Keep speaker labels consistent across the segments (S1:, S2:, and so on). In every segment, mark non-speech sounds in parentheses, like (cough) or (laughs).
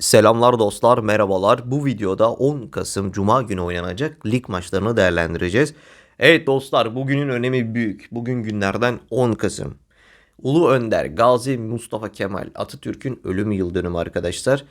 S1: Selamlar dostlar, merhabalar. Bu videoda 10 Kasım Cuma günü oynanacak lig maçlarını değerlendireceğiz. Evet dostlar, bugünün önemi büyük. Bugün günlerden 10 Kasım. Ulu Önder Gazi Mustafa Kemal Atatürk'ün ölüm yıl dönümü arkadaşlar.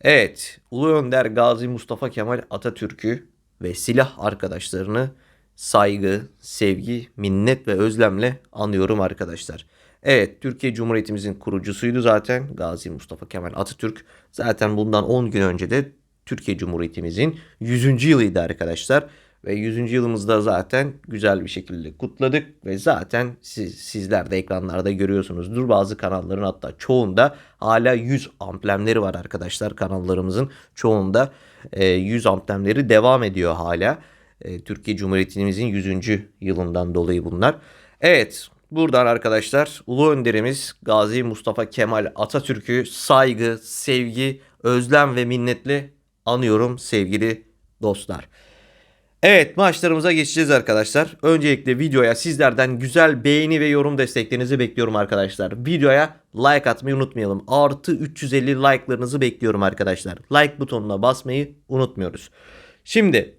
S1: Evet, Ulu Önder Gazi Mustafa Kemal Atatürk'ü ve silah arkadaşlarını saygı, sevgi, minnet ve özlemle anıyorum arkadaşlar. Evet, Türkiye Cumhuriyetimizin kurucusuydu zaten Gazi Mustafa Kemal Atatürk. Zaten bundan 10 gün önce de Türkiye Cumhuriyetimizin 100. yılıydı arkadaşlar. Ve 100. yılımızda zaten güzel bir şekilde kutladık ve zaten siz, sizler de ekranlarda görüyorsunuzdur. Bazı kanalların hatta çoğunda hala 100 amblemleri var arkadaşlar kanallarımızın çoğunda e, 100 amblemleri devam ediyor hala. E, Türkiye Cumhuriyetimizin 100. yılından dolayı bunlar. Evet buradan arkadaşlar Ulu Önderimiz Gazi Mustafa Kemal Atatürk'ü saygı, sevgi, özlem ve minnetle anıyorum sevgili dostlar. Evet maçlarımıza geçeceğiz arkadaşlar. Öncelikle videoya sizlerden güzel beğeni ve yorum desteklerinizi bekliyorum arkadaşlar. Videoya like atmayı unutmayalım. Artı 350 like'larınızı bekliyorum arkadaşlar. Like butonuna basmayı unutmuyoruz. Şimdi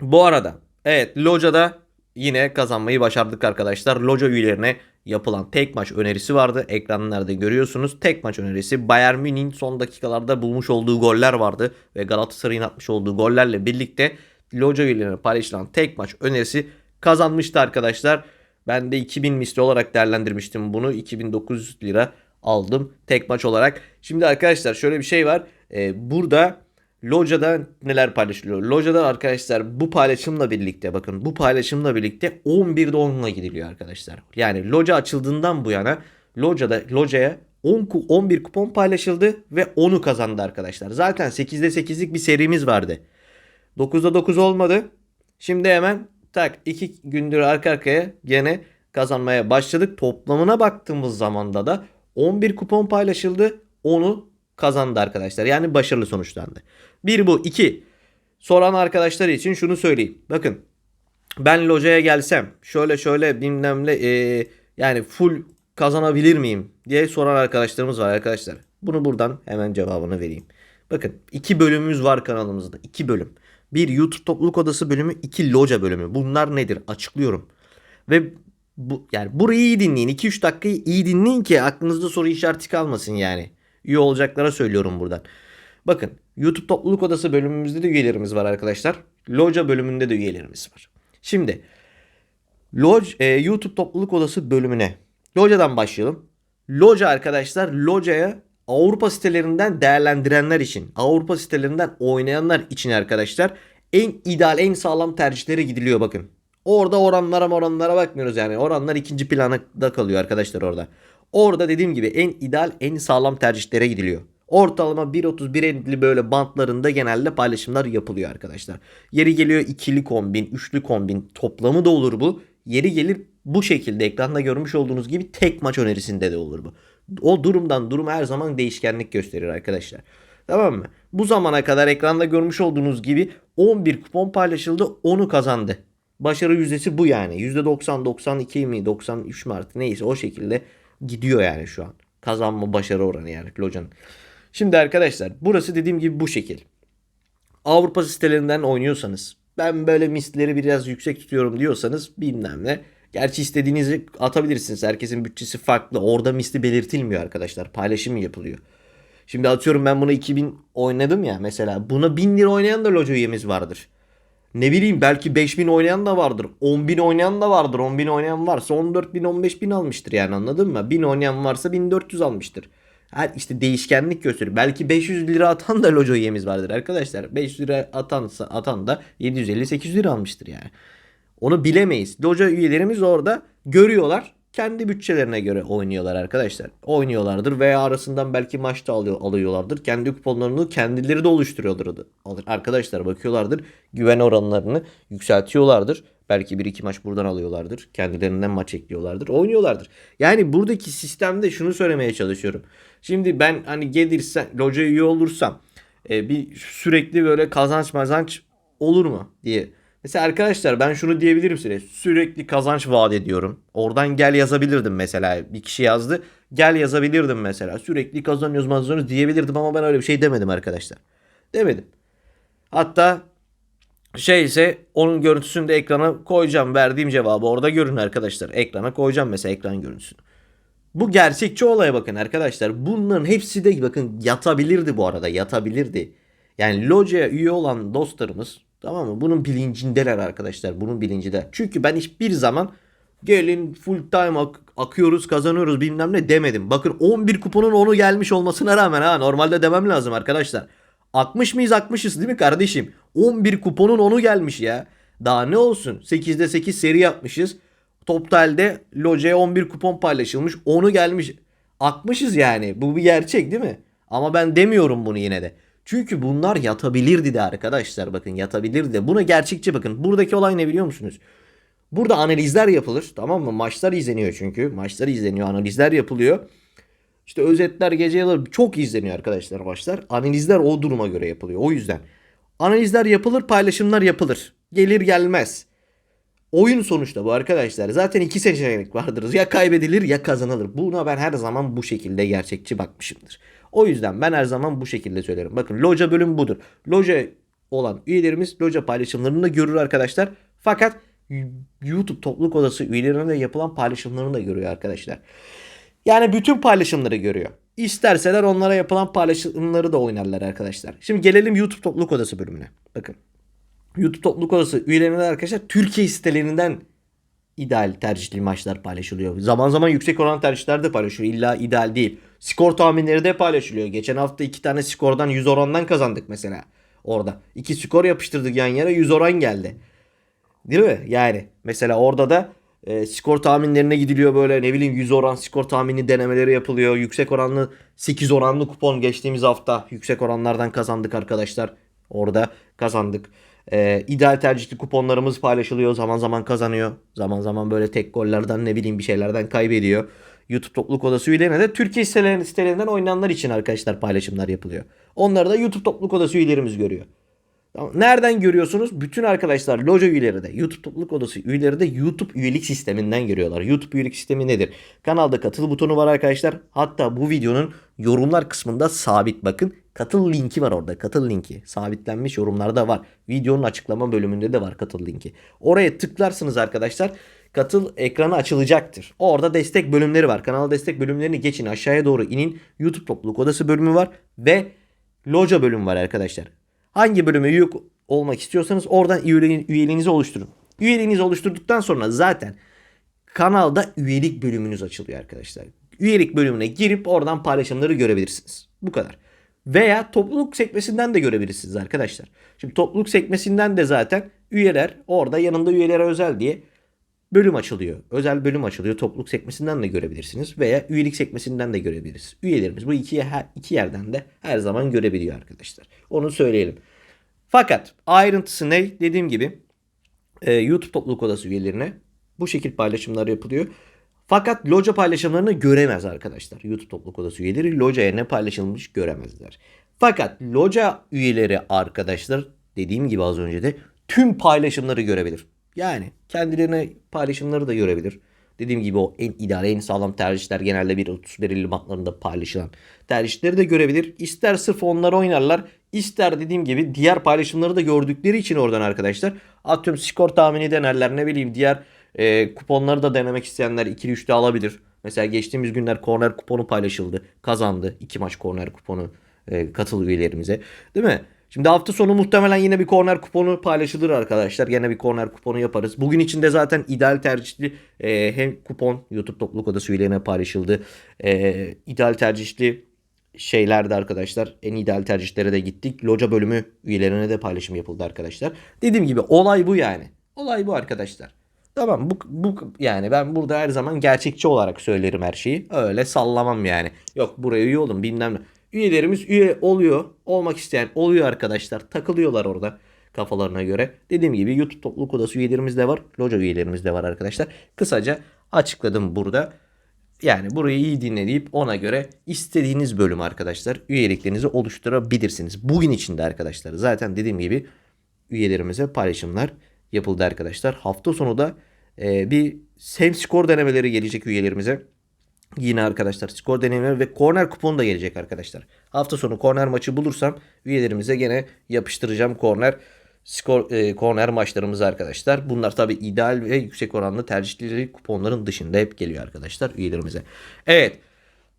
S1: bu arada evet Loca'da yine kazanmayı başardık arkadaşlar. Loca üyelerine yapılan tek maç önerisi vardı. Ekranlarda görüyorsunuz. Tek maç önerisi Bayern Münih'in son dakikalarda bulmuş olduğu goller vardı. Ve Galatasaray'ın atmış olduğu gollerle birlikte Loca üyelerine paylaşılan tek maç önerisi kazanmıştı arkadaşlar. Ben de 2000 misli olarak değerlendirmiştim bunu. 2009 lira aldım tek maç olarak. Şimdi arkadaşlar şöyle bir şey var. Ee, burada Loca'da neler paylaşılıyor? Loca'da arkadaşlar bu paylaşımla birlikte bakın bu paylaşımla birlikte 11'de 10'la gidiliyor arkadaşlar. Yani Loca açıldığından bu yana Loca'da Loca'ya 10 ku- 11 kupon paylaşıldı ve 10'u kazandı arkadaşlar. Zaten 8'de 8'lik bir serimiz vardı. 9'da 9 olmadı. Şimdi hemen tak 2 gündür arka arkaya gene kazanmaya başladık. Toplamına baktığımız zamanda da 11 kupon paylaşıldı. 10'u kazandı arkadaşlar. Yani başarılı sonuçlandı. Bir bu. iki Soran arkadaşlar için şunu söyleyeyim. Bakın ben locaya gelsem şöyle şöyle bilmem ne e, yani full kazanabilir miyim diye soran arkadaşlarımız var arkadaşlar. Bunu buradan hemen cevabını vereyim. Bakın iki bölümümüz var kanalımızda. iki bölüm. Bir YouTube topluluk odası bölümü, iki loca bölümü. Bunlar nedir? Açıklıyorum. Ve bu yani burayı iyi dinleyin. 2-3 dakikayı iyi dinleyin ki aklınızda soru işareti kalmasın yani. Üye olacaklara söylüyorum buradan. Bakın YouTube topluluk odası bölümümüzde de üyelerimiz var arkadaşlar. Loca bölümünde de üyelerimiz var. Şimdi Lodge, e, YouTube topluluk odası bölümüne. Loca'dan başlayalım. Loca arkadaşlar Loca'ya Avrupa sitelerinden değerlendirenler için, Avrupa sitelerinden oynayanlar için arkadaşlar en ideal, en sağlam tercihlere gidiliyor bakın. Orada oranlara oranlara bakmıyoruz yani. Oranlar ikinci planda kalıyor arkadaşlar orada. Orada dediğim gibi en ideal, en sağlam tercihlere gidiliyor. Ortalama 1.30-1.50 böyle bantlarında genelde paylaşımlar yapılıyor arkadaşlar. Yeri geliyor ikili kombin, üçlü kombin toplamı da olur bu. Yeri gelir bu şekilde ekranda görmüş olduğunuz gibi tek maç önerisinde de olur bu. O durumdan duruma her zaman değişkenlik gösterir arkadaşlar. Tamam mı? Bu zamana kadar ekranda görmüş olduğunuz gibi 11 kupon paylaşıldı 10'u kazandı. Başarı yüzdesi bu yani. %90, 92 mi, 93 mi artık neyse o şekilde gidiyor yani şu an. Kazanma başarı oranı yani Loca'nın. Şimdi arkadaşlar burası dediğim gibi bu şekil. Avrupa sitelerinden oynuyorsanız ben böyle misleri biraz yüksek tutuyorum diyorsanız bilmem ne. Gerçi istediğinizi atabilirsiniz. Herkesin bütçesi farklı. Orada misli belirtilmiyor arkadaşlar. Paylaşım yapılıyor. Şimdi atıyorum ben buna 2000 oynadım ya mesela. Buna 1000 lira oynayan da loca üyemiz vardır. Ne bileyim belki 5000 oynayan da vardır. 10.000 oynayan da vardır. 10.000 oynayan varsa 14.000 15.000 almıştır yani anladın mı? 1000 oynayan varsa 1400 almıştır. Her işte değişkenlik gösteriyor. Belki 500 lira atan da loca üyemiz vardır arkadaşlar. 500 lira atansa atan da 750-800 lira almıştır yani. Onu bilemeyiz. Loca üyelerimiz orada görüyorlar. Kendi bütçelerine göre oynuyorlar arkadaşlar. Oynuyorlardır veya arasından belki maçta alıyor, alıyorlardır. Kendi kuponlarını kendileri de oluşturuyorlardır. Arkadaşlar bakıyorlardır. Güven oranlarını yükseltiyorlardır. Belki bir iki maç buradan alıyorlardır. Kendilerinden maç ekliyorlardır. Oynuyorlardır. Yani buradaki sistemde şunu söylemeye çalışıyorum. Şimdi ben hani gelirsen, loca üye olursam e, bir sürekli böyle kazanç mazanç olur mu diye Mesela arkadaşlar ben şunu diyebilirim size. Sürekli kazanç vaat ediyorum. Oradan gel yazabilirdim mesela. Bir kişi yazdı. Gel yazabilirdim mesela. Sürekli kazanıyoruz kazanıyoruz diyebilirdim ama ben öyle bir şey demedim arkadaşlar. Demedim. Hatta şey ise onun görüntüsünü de ekrana koyacağım. Verdiğim cevabı orada görün arkadaşlar. Ekrana koyacağım mesela ekran görüntüsünü. Bu gerçekçi olaya bakın arkadaşlar. Bunların hepsi de bakın yatabilirdi bu arada yatabilirdi. Yani locaya üye olan dostlarımız tamam mı? Bunun bilincindeler arkadaşlar. Bunun bilincinde. Çünkü ben hiçbir zaman gelin full time ak- akıyoruz kazanıyoruz bilmem ne demedim. Bakın 11 kuponun onu gelmiş olmasına rağmen ha normalde demem lazım arkadaşlar. Akmış mıyız akmışız değil mi kardeşim? 11 kuponun onu gelmiş ya. Daha ne olsun? 8'de 8 seri yapmışız. Toptal'de Loca'ya 11 kupon paylaşılmış. Onu gelmiş. Akmışız yani. Bu bir gerçek değil mi? Ama ben demiyorum bunu yine de. Çünkü bunlar yatabilirdi de arkadaşlar bakın yatabilirdi de. Buna gerçekçi bakın. Buradaki olay ne biliyor musunuz? Burada analizler yapılır tamam mı? Maçlar izleniyor çünkü. Maçlar izleniyor, analizler yapılıyor. İşte özetler, gece yaları çok izleniyor arkadaşlar maçlar. Analizler o duruma göre yapılıyor. O yüzden. Analizler yapılır, paylaşımlar yapılır. Gelir gelmez. Oyun sonuçta bu arkadaşlar. Zaten iki seçenek vardır. Ya kaybedilir ya kazanılır. Buna ben her zaman bu şekilde gerçekçi bakmışımdır. O yüzden ben her zaman bu şekilde söylerim. Bakın loca bölüm budur. Loca olan üyelerimiz loca paylaşımlarını da görür arkadaşlar. Fakat YouTube topluluk odası üyelerine de yapılan paylaşımlarını da görüyor arkadaşlar. Yani bütün paylaşımları görüyor. İsterseler onlara yapılan paylaşımları da oynarlar arkadaşlar. Şimdi gelelim YouTube topluluk odası bölümüne. Bakın. YouTube topluluk odası üyelerine arkadaşlar Türkiye sitelerinden ideal tercihli maçlar paylaşılıyor. Zaman zaman yüksek oran tercihler de paylaşılıyor. İlla ideal değil. Skor tahminleri de paylaşılıyor. Geçen hafta iki tane skordan 100 orandan kazandık mesela. Orada. iki skor yapıştırdık yan yana 100 oran geldi. Değil mi? Yani mesela orada da e, skor tahminlerine gidiliyor böyle ne bileyim 100 oran skor tahmini denemeleri yapılıyor. Yüksek oranlı 8 oranlı kupon geçtiğimiz hafta yüksek oranlardan kazandık arkadaşlar. Orada kazandık. E, ideal tercihli kuponlarımız paylaşılıyor. Zaman zaman kazanıyor. Zaman zaman böyle tek gollerden ne bileyim bir şeylerden kaybediyor. YouTube topluluk odası üyelerine de Türkiye sitelerinin- sitelerinden oynayanlar için arkadaşlar paylaşımlar yapılıyor. Onları da YouTube topluluk odası üyelerimiz görüyor. Nereden görüyorsunuz? Bütün arkadaşlar loca üyeleri de YouTube topluluk odası üyeleri de YouTube üyelik sisteminden görüyorlar. YouTube üyelik sistemi nedir? Kanalda katıl butonu var arkadaşlar. Hatta bu videonun yorumlar kısmında sabit bakın. Katıl linki var orada. Katıl linki. Sabitlenmiş yorumlarda var. Videonun açıklama bölümünde de var katıl linki. Oraya tıklarsınız arkadaşlar. Katıl ekranı açılacaktır. Orada destek bölümleri var. Kanal destek bölümlerini geçin aşağıya doğru inin. YouTube topluluk odası bölümü var ve loca bölümü var arkadaşlar. Hangi bölüme üye olmak istiyorsanız oradan üyeliğini- üyeliğinizi oluşturun. Üyeliğinizi oluşturduktan sonra zaten kanalda üyelik bölümünüz açılıyor arkadaşlar. Üyelik bölümüne girip oradan paylaşımları görebilirsiniz. Bu kadar. Veya topluluk sekmesinden de görebilirsiniz arkadaşlar. Şimdi topluluk sekmesinden de zaten üyeler orada yanında üyelere özel diye bölüm açılıyor. Özel bölüm açılıyor. Topluluk sekmesinden de görebilirsiniz veya üyelik sekmesinden de görebiliriz. Üyelerimiz bu iki, iki yerden de her zaman görebiliyor arkadaşlar. Onu söyleyelim. Fakat ayrıntısı ne? Dediğim gibi e, YouTube topluluk odası üyelerine bu şekil paylaşımlar yapılıyor. Fakat loca paylaşımlarını göremez arkadaşlar. YouTube topluluk odası üyeleri locaya ne paylaşılmış göremezler. Fakat loca üyeleri arkadaşlar dediğim gibi az önce de tüm paylaşımları görebilir. Yani kendilerine paylaşımları da görebilir. Dediğim gibi o en ideal, en sağlam tercihler genelde 1.31 bantlarında paylaşılan tercihleri de görebilir. İster sırf onlar oynarlar, ister dediğim gibi diğer paylaşımları da gördükleri için oradan arkadaşlar. Atıyorum skor tahmini denerler ne bileyim diğer e, kuponları da denemek isteyenler ikili üçlü alabilir. Mesela geçtiğimiz günler korner kuponu paylaşıldı. Kazandı. iki maç korner kuponu e, katıl üyelerimize. Değil mi? Şimdi hafta sonu muhtemelen yine bir korner kuponu paylaşılır arkadaşlar. Yine bir korner kuponu yaparız. Bugün içinde zaten ideal tercihli e, hem kupon YouTube topluluk odası üyelerine paylaşıldı. E, ideal tercihli şeylerde arkadaşlar en ideal tercihlere de gittik. Loca bölümü üyelerine de paylaşım yapıldı arkadaşlar. Dediğim gibi olay bu yani. Olay bu arkadaşlar. Tamam bu, bu yani ben burada her zaman gerçekçi olarak söylerim her şeyi. Öyle sallamam yani. Yok buraya üye olun bilmem ne. Üyelerimiz üye oluyor. Olmak isteyen oluyor arkadaşlar. Takılıyorlar orada kafalarına göre. Dediğim gibi YouTube topluluk odası üyelerimiz de var. Loca üyelerimiz de var arkadaşlar. Kısaca açıkladım burada. Yani burayı iyi dinleyip ona göre istediğiniz bölüm arkadaşlar üyeliklerinizi oluşturabilirsiniz. Bugün içinde arkadaşlar zaten dediğim gibi üyelerimize paylaşımlar yapıldı arkadaşlar. Hafta sonu da e, bir hem skor denemeleri gelecek üyelerimize Yine arkadaşlar skor deneyimleri ve korner kuponu da gelecek arkadaşlar. Hafta sonu korner maçı bulursam üyelerimize gene yapıştıracağım korner skor e, korner maçlarımızı arkadaşlar. Bunlar tabi ideal ve yüksek oranlı tercihleri kuponların dışında hep geliyor arkadaşlar üyelerimize. Evet.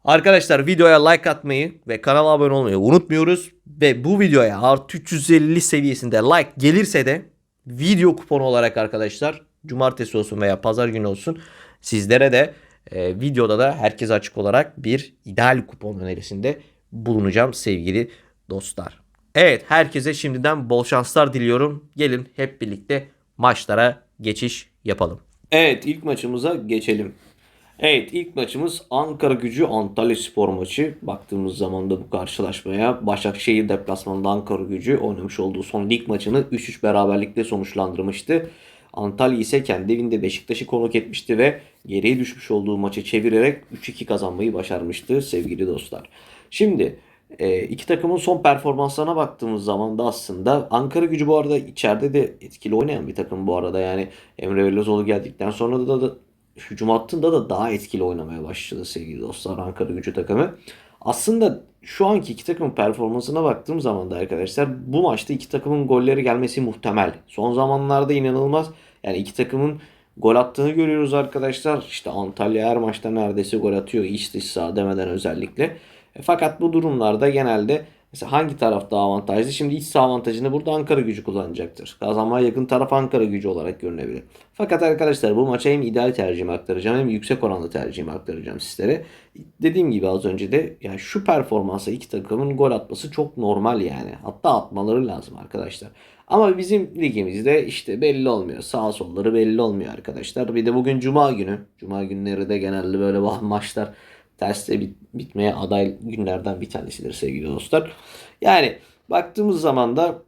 S1: Arkadaşlar videoya like atmayı ve kanala abone olmayı unutmuyoruz. Ve bu videoya artı 350 seviyesinde like gelirse de video kuponu olarak arkadaşlar cumartesi olsun veya pazar günü olsun sizlere de e, videoda da herkese açık olarak bir ideal kupon önerisinde bulunacağım sevgili dostlar. Evet herkese şimdiden bol şanslar diliyorum. Gelin hep birlikte maçlara geçiş yapalım. Evet ilk maçımıza geçelim. Evet ilk maçımız Ankara gücü Antalya Spor maçı. Baktığımız zaman da bu karşılaşmaya Başakşehir deplasmanında Ankara gücü oynamış olduğu son lig maçını 3-3 beraberlikle sonuçlandırmıştı. Antalya ise kendi evinde Beşiktaş'ı konuk etmişti ve geriye düşmüş olduğu maçı çevirerek 3-2 kazanmayı başarmıştı sevgili dostlar. Şimdi e, iki takımın son performanslarına baktığımız zaman da aslında Ankara gücü bu arada içeride de etkili oynayan bir takım bu arada. Yani Emre Belözoğlu geldikten sonra da, da hücum hattında da daha etkili oynamaya başladı sevgili dostlar Ankara gücü takımı. Aslında şu anki iki takımın performansına baktığım zaman da arkadaşlar bu maçta iki takımın golleri gelmesi muhtemel. Son zamanlarda inanılmaz yani iki takımın gol attığını görüyoruz arkadaşlar. İşte Antalya her maçta neredeyse gol atıyor iç dış saha demeden özellikle. E, fakat bu durumlarda genelde mesela hangi taraf daha avantajlı? Şimdi iç saha avantajını burada Ankara gücü kullanacaktır. Kazanmaya yakın taraf Ankara gücü olarak görünebilir. Fakat arkadaşlar bu maça hem ideal tercihimi aktaracağım hem yüksek oranlı tercihimi aktaracağım sizlere. Dediğim gibi az önce de yani şu performansa iki takımın gol atması çok normal yani. Hatta atmaları lazım arkadaşlar. Ama bizim ligimizde işte belli olmuyor. Sağ solları belli olmuyor arkadaşlar. Bir de bugün cuma günü. Cuma günleri de genelde böyle maçlar terste bit bitmeye aday günlerden bir tanesidir sevgili dostlar. Yani baktığımız zaman da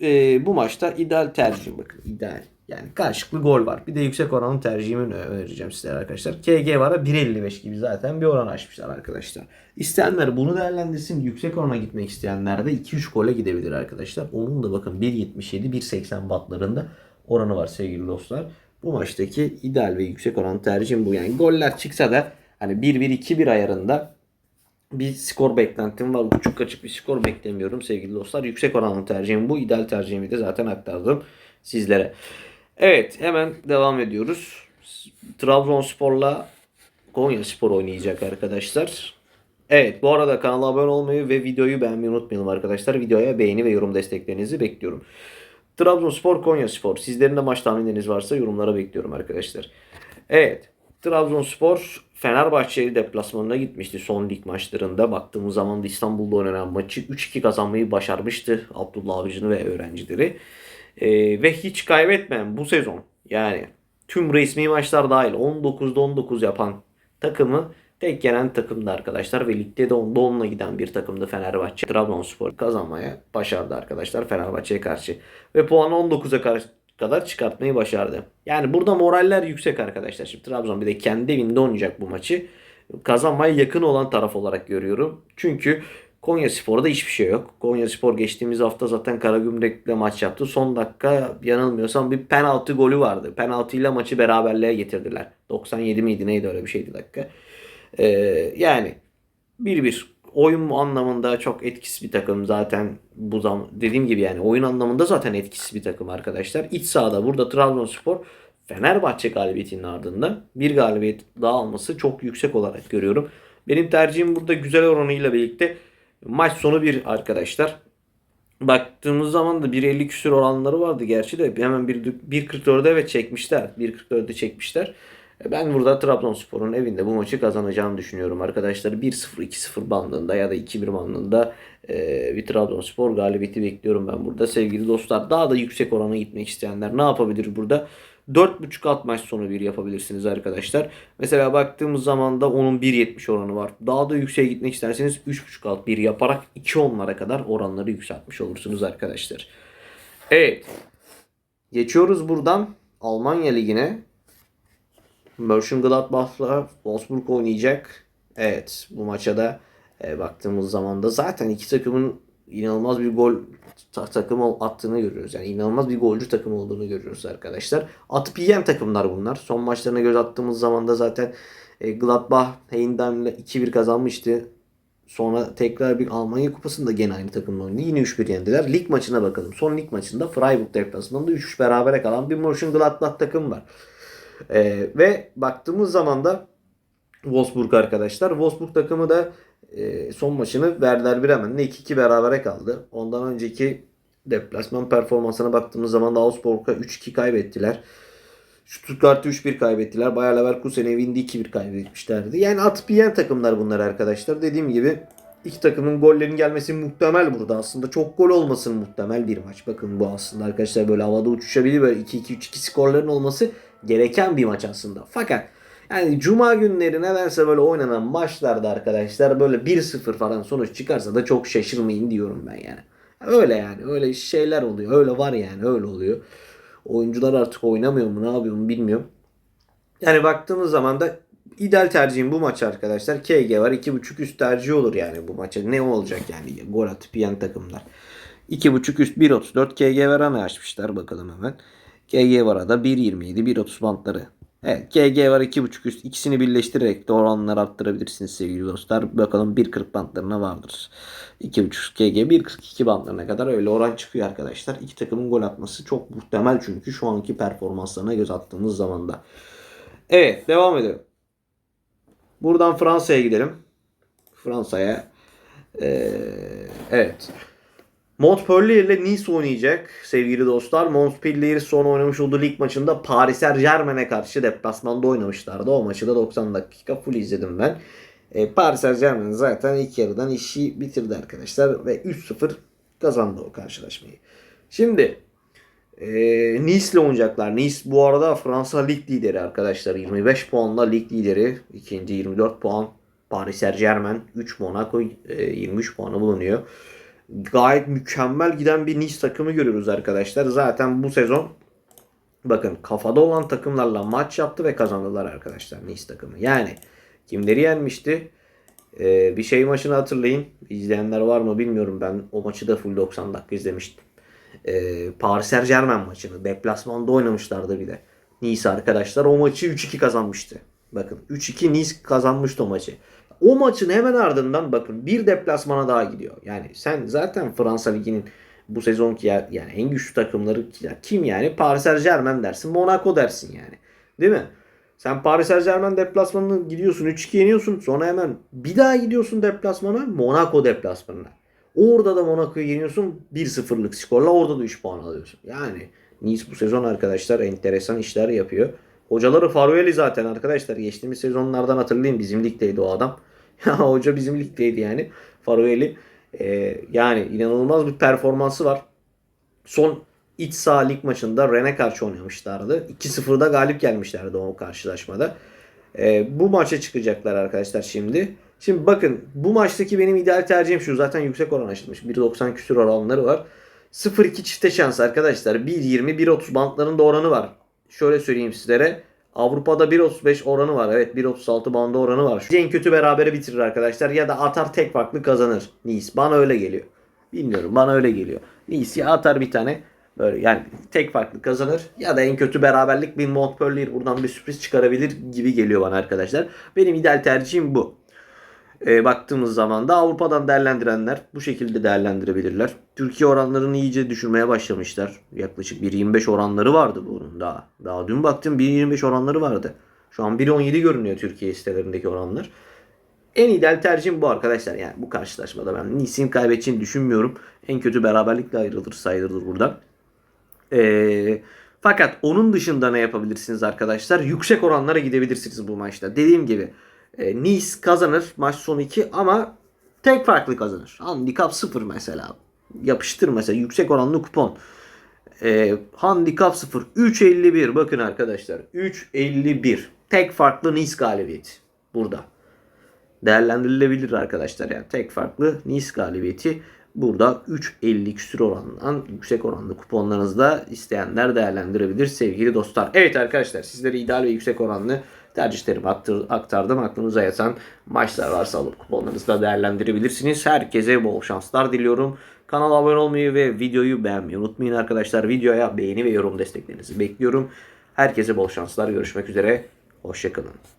S1: e, bu maçta ideal tercihim bakın ideal. Yani karşılıklı gol var. Bir de yüksek oranın tercihimi önereceğim sizlere arkadaşlar. KG var 1.55 gibi zaten bir oran açmışlar arkadaşlar. İsteyenler bunu değerlendirsin. Yüksek orana gitmek isteyenler de 2-3 gole gidebilir arkadaşlar. Onun da bakın 1.77 1.80 batlarında oranı var sevgili dostlar. Bu maçtaki ideal ve yüksek oran tercihim bu. Yani goller çıksa da hani 1-1-2-1 ayarında bir skor beklentim var. Buçuk açık bir skor beklemiyorum sevgili dostlar. Yüksek oranlı tercihim bu. İdeal tercihimi de zaten aktardım sizlere. Evet hemen devam ediyoruz. Trabzonspor'la Konya Spor oynayacak arkadaşlar. Evet bu arada kanala abone olmayı ve videoyu beğenmeyi unutmayalım arkadaşlar. Videoya beğeni ve yorum desteklerinizi bekliyorum. Trabzonspor Konya Spor. Sizlerin de maç tahminleriniz varsa yorumlara bekliyorum arkadaşlar. Evet Trabzonspor Fenerbahçe deplasmanına gitmişti son lig maçlarında. Baktığımız zaman da İstanbul'da oynanan maçı 3-2 kazanmayı başarmıştı Abdullah Avcı'nı ve öğrencileri. Ee, ve hiç kaybetmeyen bu sezon yani tüm resmi maçlar dahil 19'da 19 yapan takımı tek gelen takımdı arkadaşlar. Ve ligde de 10'da 10'la giden bir takımdı Fenerbahçe. Trabzonspor kazanmaya başardı arkadaşlar Fenerbahçe'ye karşı. Ve puanı 19'a karşı kadar çıkartmayı başardı. Yani burada moraller yüksek arkadaşlar. Şimdi Trabzon bir de kendi evinde oynayacak bu maçı. Kazanmaya yakın olan taraf olarak görüyorum. Çünkü Konya Spor'da hiçbir şey yok. Konya Spor geçtiğimiz hafta zaten Karagümrük'le maç yaptı. Son dakika yanılmıyorsam bir penaltı golü vardı. Penaltıyla maçı beraberliğe getirdiler. 97 miydi neydi öyle bir şeydi dakika. Ee, yani 1-1 oyun anlamında çok etkisiz bir takım zaten bu zaman dediğim gibi yani oyun anlamında zaten etkisiz bir takım arkadaşlar. İç sahada burada Trabzonspor Fenerbahçe galibiyetinin ardından bir galibiyet daha alması çok yüksek olarak görüyorum. Benim tercihim burada güzel oranıyla birlikte maç sonu bir arkadaşlar. Baktığımız zaman da 1.50 küsür oranları vardı gerçi de hemen 1.44'e evet çekmişler. 1.44'e çekmişler. Ben burada Trabzonspor'un evinde bu maçı kazanacağını düşünüyorum arkadaşlar. 1-0, 2-0 bandında ya da 2-1 bandında e, bir Trabzonspor galibiyeti bekliyorum ben burada. Sevgili dostlar daha da yüksek orana gitmek isteyenler ne yapabilir burada? 4.5 alt maç sonu bir yapabilirsiniz arkadaşlar. Mesela baktığımız zaman da onun 1.70 oranı var. Daha da yükseğe gitmek isterseniz 3.5 alt 1 yaparak 2 onlara kadar oranları yükseltmiş olursunuz arkadaşlar. Evet. Geçiyoruz buradan Almanya Ligi'ne. Mönchengladbach'la Wolfsburg oynayacak. Evet bu maça da e, baktığımız zaman da zaten iki takımın inanılmaz bir gol ta- takım attığını görüyoruz. Yani inanılmaz bir golcü takım olduğunu görüyoruz arkadaşlar. Atıp yiyen takımlar bunlar. Son maçlarına göz attığımız zaman da zaten E, Gladbach Heidenheim'le 2-1 kazanmıştı. Sonra tekrar bir Almanya Kupası'nda gene aynı takımla oynadı. Yine 3-1 yendiler. Lig maçına bakalım. Son lig maçında Freiburg deplasmanında 3-3 berabere kalan bir Mönchengladbach takım var. E, ve baktığımız zaman da Wolfsburg arkadaşlar. Wolfsburg takımı da e, son maçını Werder Bremen'le 2-2 berabere kaldı. Ondan önceki deplasman performansına baktığımız zaman da Augsburg'a 3-2 kaybettiler. Stuttgart'ı 3-1 kaybettiler. Bayer Leverkusen evinde 2-1 kaybetmişlerdi. Yani atıp yiyen takımlar bunlar arkadaşlar. Dediğim gibi iki takımın gollerin gelmesi muhtemel burada aslında. Çok gol olmasın muhtemel bir maç. Bakın bu aslında arkadaşlar böyle havada uçuşabilir. Böyle 2-2-3-2 skorların olması gereken bir maç aslında. Fakat yani cuma günleri nedense böyle oynanan maçlarda arkadaşlar böyle 1-0 falan sonuç çıkarsa da çok şaşırmayın diyorum ben yani. Öyle yani öyle şeyler oluyor. Öyle var yani öyle oluyor. Oyuncular artık oynamıyor mu ne yapıyor mu bilmiyorum. Yani baktığımız zaman da ideal tercihim bu maç arkadaşlar. KG var 2.5 üst tercih olur yani bu maça. Ne olacak yani gol atıp yiyen takımlar. 2.5 üst 1.34 KG Varan'ı açmışlar bakalım hemen. KG Vara da 1.27 1.30 bantları. Evet KG var 2.5 üst ikisini birleştirerek de oranları arttırabilirsiniz sevgili dostlar. Bakalım 1.40 bantlarına vardır. 2.5 KG 1.42 bantlarına kadar öyle oran çıkıyor arkadaşlar. İki takımın gol atması çok muhtemel çünkü şu anki performanslarına göz attığımız zaman da. Evet devam edelim. Buradan Fransa'ya gidelim. Fransa'ya. Ee, evet. Montpellier ile Nice oynayacak sevgili dostlar. Montpellier son oynamış olduğu lig maçında Paris Saint Germain'e karşı deplasmanda oynamışlardı. O maçı da 90 dakika full izledim ben. E, Paris Saint Germain zaten ilk yarıdan işi bitirdi arkadaşlar ve 3-0 kazandı o karşılaşmayı. Şimdi e, Nice ile oynayacaklar. Nice bu arada Fransa lig lideri arkadaşlar. 25 puanla lig lideri. İkinci 24 puan. Paris Saint Germain 3 Monaco e, 23 puanı bulunuyor gayet mükemmel giden bir Nice takımı görüyoruz arkadaşlar. Zaten bu sezon bakın kafada olan takımlarla maç yaptı ve kazandılar arkadaşlar Nice takımı. Yani kimleri yenmişti? Ee, bir şey maçını hatırlayın. İzleyenler var mı bilmiyorum ben. O maçı da full 90 dakika izlemiştim. Ee, Paris Saint Germain maçını. Deplasmanda oynamışlardı bir de. Nice arkadaşlar o maçı 3-2 kazanmıştı. Bakın 3-2 Nice kazanmıştı o maçı. O maçın hemen ardından bakın bir deplasmana daha gidiyor. Yani sen zaten Fransa Ligi'nin bu sezonki ya, yani en güçlü takımları kim yani? Paris Saint Germain dersin, Monaco dersin yani. Değil mi? Sen Paris Saint Germain deplasmanına gidiyorsun 3-2 yeniyorsun. Sonra hemen bir daha gidiyorsun deplasmana Monaco deplasmanına. Orada da Monaco'yu yeniyorsun 1-0'lık skorla orada da 3 puan alıyorsun. Yani Nice bu sezon arkadaşlar enteresan işler yapıyor. Hocaları Farueli zaten arkadaşlar. Geçtiğimiz sezonlardan hatırlayın bizim ligdeydi o adam. (laughs) Hoca bizim ligdeydi yani. Farueli. Ee, yani inanılmaz bir performansı var. Son iç saha lig maçında Ren'e karşı oynamışlardı. 2-0'da galip gelmişlerdi o karşılaşmada. Ee, bu maça çıkacaklar arkadaşlar şimdi. Şimdi bakın bu maçtaki benim ideal tercihim şu. Zaten yüksek oran açılmış. 1.90 küsür oranları var. 0-2 çifte şans arkadaşlar. 1.20 1.30 bantlarında oranı var. Şöyle söyleyeyim sizlere. Avrupa'da 1.35 oranı var. Evet 1.36 bandı oranı var. En kötü berabere bitirir arkadaşlar. Ya da atar tek farklı kazanır. Nice. Bana öyle geliyor. Bilmiyorum bana öyle geliyor. Nice ya atar bir tane. Böyle yani tek farklı kazanır. Ya da en kötü beraberlik bir Montpellier buradan bir sürpriz çıkarabilir gibi geliyor bana arkadaşlar. Benim ideal tercihim bu e, baktığımız zaman da Avrupa'dan değerlendirenler bu şekilde değerlendirebilirler. Türkiye oranlarını iyice düşürmeye başlamışlar. Yaklaşık 1.25 oranları vardı bunun daha. Daha dün baktım 1.25 oranları vardı. Şu an 1.17 görünüyor Türkiye sitelerindeki oranlar. En ideal tercihim bu arkadaşlar. Yani bu karşılaşmada ben Nice'in kaybedeceğini düşünmüyorum. En kötü beraberlikle ayrılır sayılır buradan. Eee fakat onun dışında ne yapabilirsiniz arkadaşlar? Yüksek oranlara gidebilirsiniz bu maçta. Dediğim gibi e, Nice kazanır maç sonu 2 ama tek farklı kazanır. Handikap 0 mesela. Yapıştır mesela yüksek oranlı kupon. E, handikap 0 3.51 bakın arkadaşlar 3.51 tek farklı Nice galibiyeti burada. Değerlendirilebilir arkadaşlar yani tek farklı Nice galibiyeti burada 3.50 küsür oranından yüksek oranlı kuponlarınızda isteyenler değerlendirebilir sevgili dostlar. Evet arkadaşlar sizlere ideal ve yüksek oranlı tercihlerimi aktardım. Aklınıza yatan maçlar varsa alıp kuponlarınızda değerlendirebilirsiniz. Herkese bol şanslar diliyorum. Kanala abone olmayı ve videoyu beğenmeyi unutmayın arkadaşlar. Videoya beğeni ve yorum desteklerinizi bekliyorum. Herkese bol şanslar. Görüşmek üzere. Hoşçakalın.